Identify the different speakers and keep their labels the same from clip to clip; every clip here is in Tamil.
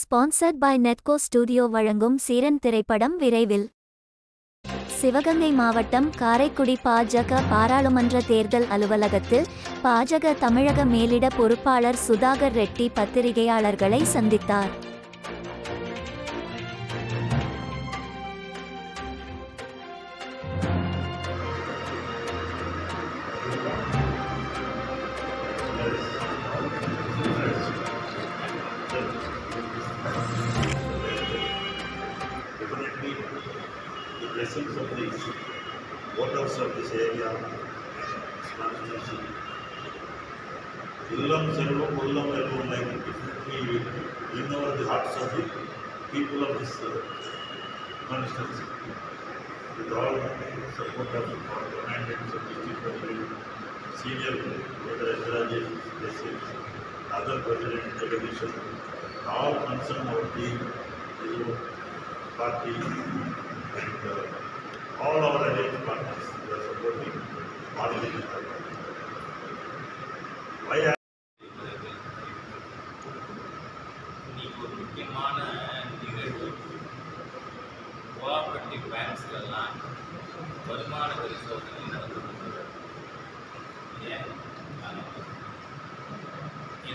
Speaker 1: ஸ்பான்சர்ட் பை நெட்கோ ஸ்டுடியோ வழங்கும் சீரன் திரைப்படம் விரைவில். சிவகங்கை மாவட்டம் காரைக்குடி பாஜக பாராளுமன்ற தேர்தல் அலுவலகத்தில் பாஜக தமிழக மேலிட பொறுப்பாளர் சுதாகர் ரெட்டி பத்திரிகையாளர்களை சந்தித்தார்.
Speaker 2: Definitely the blessings of the voters of this area, constituency. Illam Selvam, Ullam Elvam, like definitely win over the hearts of the people of this uh, constituency. With all support of the mandates of district senior, whether Rajesh, blessings, other president, television, all concerned about the, the party and uh, all our allied partners who are supporting Bharatiya Janata Party. Why I
Speaker 3: இன்னைக்கு ஒரு முக்கியமான நிகழ்வு கோஆபரேட்டிவ் பேங்க்ஸ்லாம் வருமான வரி சோதனை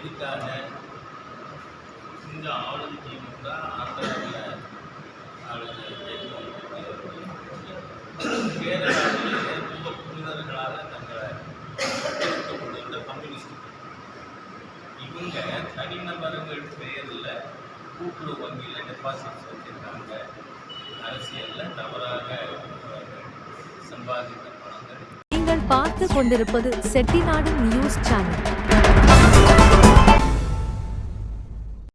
Speaker 3: எதுக்காக இந்த ஆளுநர் திமுக ஆந்திராவில் ஆளுநர் கேரளாவிலே ரொம்ப புனிதர்களாக தங்களை கொண்டிருந்த கம்யூனிஸ்ட் இவங்க தனிநபர்கள் பெயரில் கூட்டுறவு வங்கியில் டெபாசிட்ஸ் வச்சுருக்காங்க. அரசியலில் தவறாக அஹ், சம்பாதித்த பணங்கள்.
Speaker 4: நீங்கள் பார்த்து கொண்டிருப்பது செட்டிநாடு நியூஸ் சேனல்.